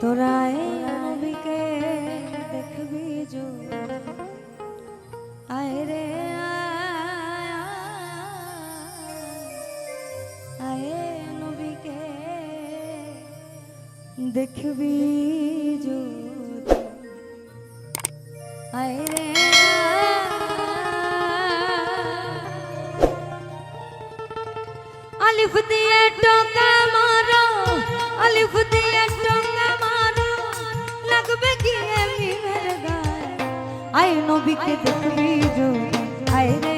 তোরা নবীকে দেখবি যো আয় রে, আয় নবীকে দেখবি যো আয় রে আলিফ দিয়ে টোকা মারো, আলিফ দিয়ে নবীকে দেখি যদি। আয় রে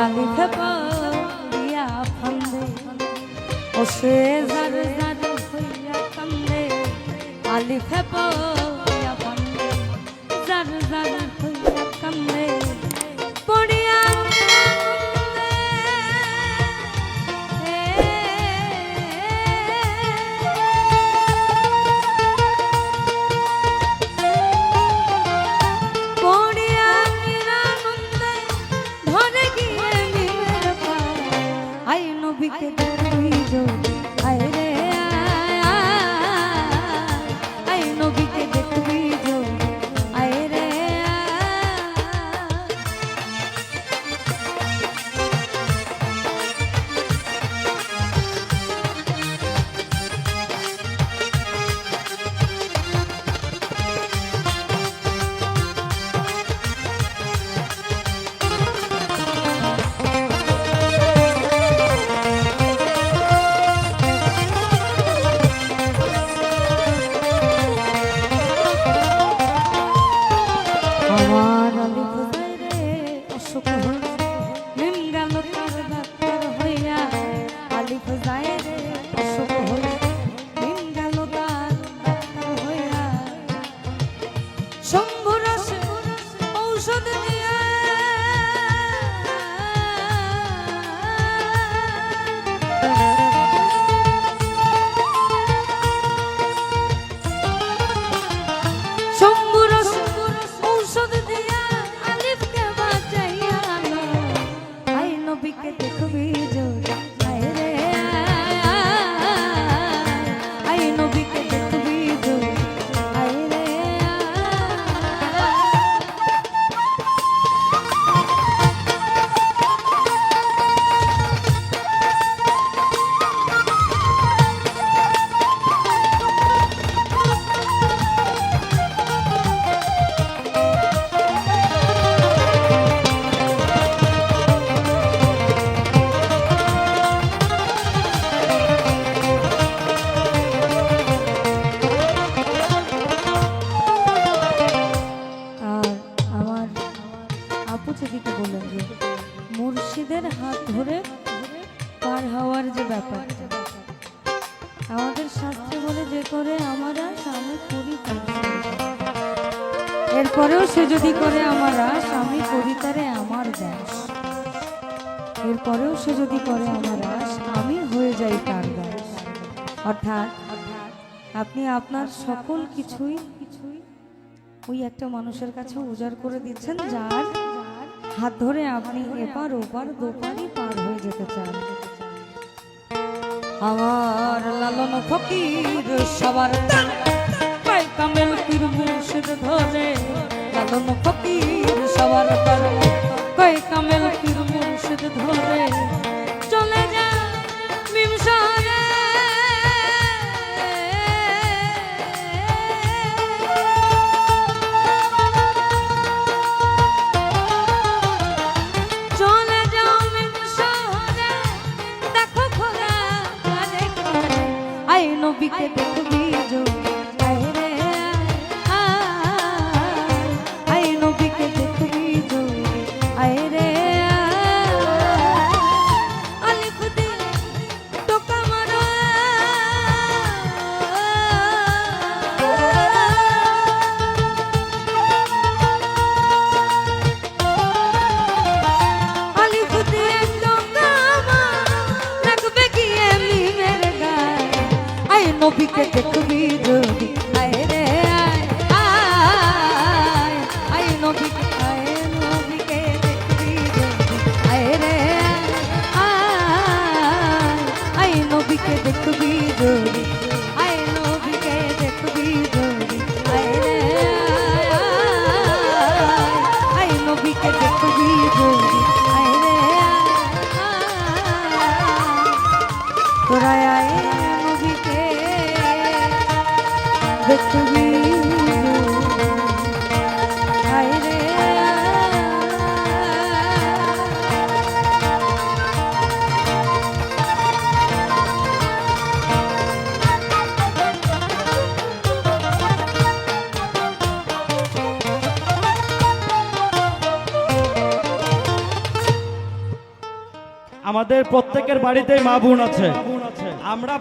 গালি খেপ দিয়া ফন্দে। ও সে হাত ধরে পার হওয়ার যে ব্যাপার আমাদের শাস্ত্রে বলে, যে করে আমরা, স্বামী করি এরপরেও সে যদি করে আমারা, স্বামী কবিতারে আমার দাস। এরপরেও সে যদি করে আমার আস আমি হয়ে যাই তার দাস। অর্থাৎ, আপনি আপনার সকল কিছুই কিছুই, ওই একটা মানুষের কাছে উজাড় করে দিচ্ছেন, যার হাত ধরে আপনি এপার ওপার দোকানই পার হয়ে যেতে চান। আমার লালন ফকির সবার কামেল পীর মুর্শিদ ধরে লালন ফকির সবার কয় কামেল পীর মুর্শিদ ধরে নবীকে দেখবি নবীকে দেখবি আমাদের প্রত্যেকের বাড়িতেই মা বোন আছে। আমরা